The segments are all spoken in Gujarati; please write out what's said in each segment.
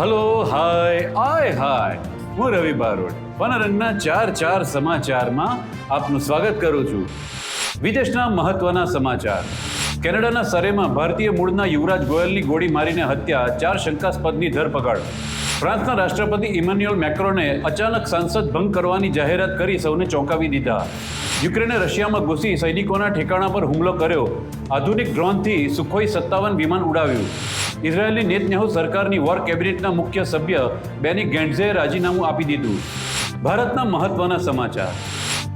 હલો હાય આય હાય હું રવિ બારોટ. વનરંગના ચાર ચાર સમાચારમાં આપનું સ્વાગત કરું છું. વિદેશના મહત્વના સમાચાર. કેનેડાના સરેમાં ભારતીય મૂળના યુવરાજ ગોયલની ગોળી મારીને હત્યા, ચાર શંકાસ્પદની ધરપકડ. ફ્રાન્સના રાષ્ટ્રપતિ ઇમાન્યુઅલ મેક્રોને અચાનક સાંસદ ભંગ કરવાની જાહેરાત કરી સૌને ચોંકાવી દીધા. યુક્રેને રશિયામાં ઘૂસી સૈનિકોના ઠેકાણા પર હુમલો કર્યો. આધુનિક ડ્રોનથી સુખોઈ સત્તાવન વિમાન ઉડાવ્યું. ઇઝરાયેલની નેતન્યાહુ સરકારની વોર કેબિનેટના મુખ્ય સભ્ય બેની ગેન્ડઝેએ રાજીનામું આપી દીધું. ભારતના મહત્વના સમાચાર.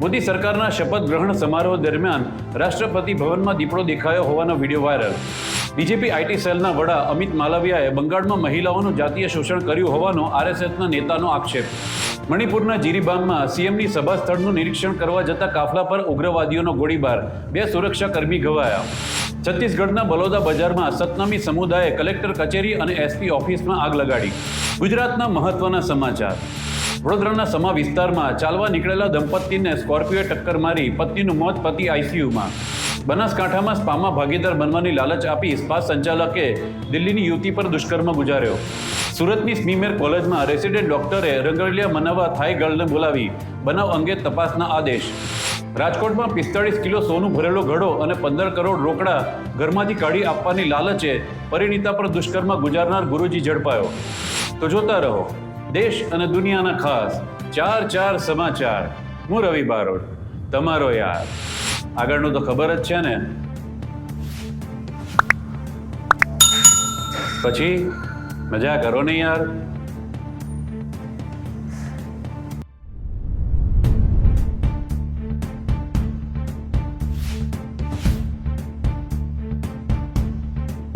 મોદી સરકારના શપથ ગ્રહણ સમારોહ દરમિયાન રાષ્ટ્રપતિ ભવનમાં દીપડો દેખાયો હોવાનો વીડિયો વાયરલ. બીજેપી આઈટી સેલના વડા અમિત માલવિયાએ બંગાળમાં મહિલાઓનું જાતીય શોષણ કર્યું હોવાનો આરએસએસના નેતાનો આક્ષેપ. મણિપુરના જીરીબામમાં સીએમની સભા સ્થળનું નિરીક્ષણ કરવા જતા કાફલા પર ઉગ્રવાદીઓનો ગોળીબાર. બે સુરક્ષાકર્મી ઘવાયા. છત્તીસગઢના બલોદા બજારમાં સતનામી સમુદાયે કલેક્ટર કચેરી અને એસપી ઓફિસમાં આગ લગાડી. ગુજરાતના મહત્વના સમાચાર. વડોદરાના સમા વિસ્તારમાં ચાલવા નીકળેલા દંપતીને સ્કોર્પિયોએ ટક્કર મારી પત્નીનું મોત પતિ આઈસીયુમાં બનાસકાંઠામાં સ્પામાં ભાગીદાર બનવાની લાલચ આપી સ્પા સંચાલકે દિલ્હીની યુવતી પર દુષ્કર્મ ગુજાર્યો. સુરતની સ્મીમેર કોલેજમાં રેસિડેન્ટ ડોક્ટરે રંગરલિયા મનાવવા થાઈ ગર્લને બોલાવી બનાવ અંગે તપાસના આદેશ. રાજકોટમાં પિસ્તાળીસ કિલો સોનું ભરેલો ઘડો અને પંદર કરોડ રોકડા ઘરમાંથી કાઢી આપવાની લાલચે પરિણીતા પર દુષ્કર્મ ગુજારનાર ગુરુજી ઝડપાયો. તો જોતા રહો, દેશ અને દુનિયાના ખાસ ચાર ચાર સમાચાર. હું રવિ બારોટ. તમારો યાર. આગળનું તો ખબર જ છે ને? પછી? મજા કરો ને યાર.